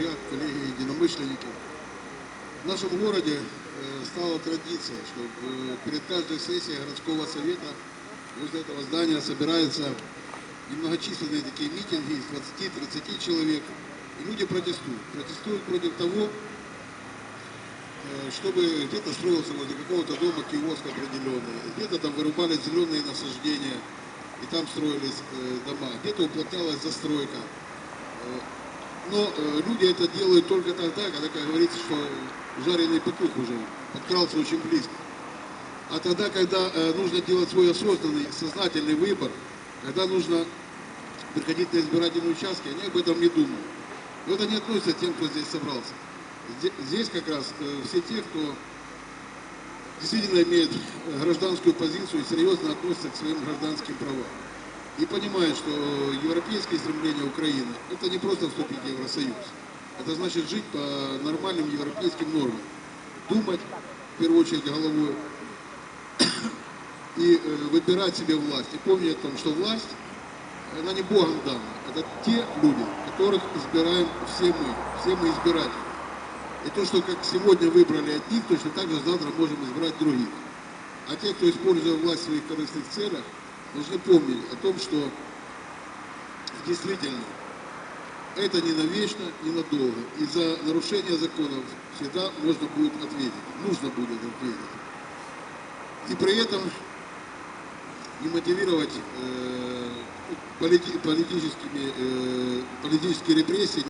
друзья, коллеги, единомышленники. В нашем городе э, стала традиция, что э, перед каждой сессией городского совета возле этого здания собираются немногочисленные такие митинги из 20-30 человек. И люди протестуют. Протестуют против того, э, чтобы где-то строился возле какого-то дома киоск определенный, где-то там вырубали зеленые насаждения, и там строились дома, где-то уплотнялась застройка. Но э, люди это делают только тогда, когда, как говорится, что жареный петух уже подкрался очень близко. А тогда, когда э, нужно делать свой осознанный, сознательный выбор, когда нужно приходить на избирательные участки, они об этом не думают. Но это не относится к тем, кто здесь собрался. Зде- Здесь как раз э, все те, кто действительно имеет гражданскую позицию и серьезно относится к своим гражданским правам. И понимает, что европейские стремления Украины – это не просто вступить в Евросоюз. Это значит жить по нормальным европейским нормам. Думать, в первую очередь, головой, и э, выбирать себе власть. И помнить о том, что власть, она не Богом дана. Это те люди, которых избираем все мы. Все мы избиратели. И то, что как сегодня выбрали одних, точно так же завтра можем избрать других. А те, кто использует власть в своих корыстных целях, должны помнить о том, что действительно это не навечно, не надолго. И за нарушение законов всегда можно будет ответить. Нужно будет ответить. И при этом не мотивировать э, полити- политическими, э, политические репрессии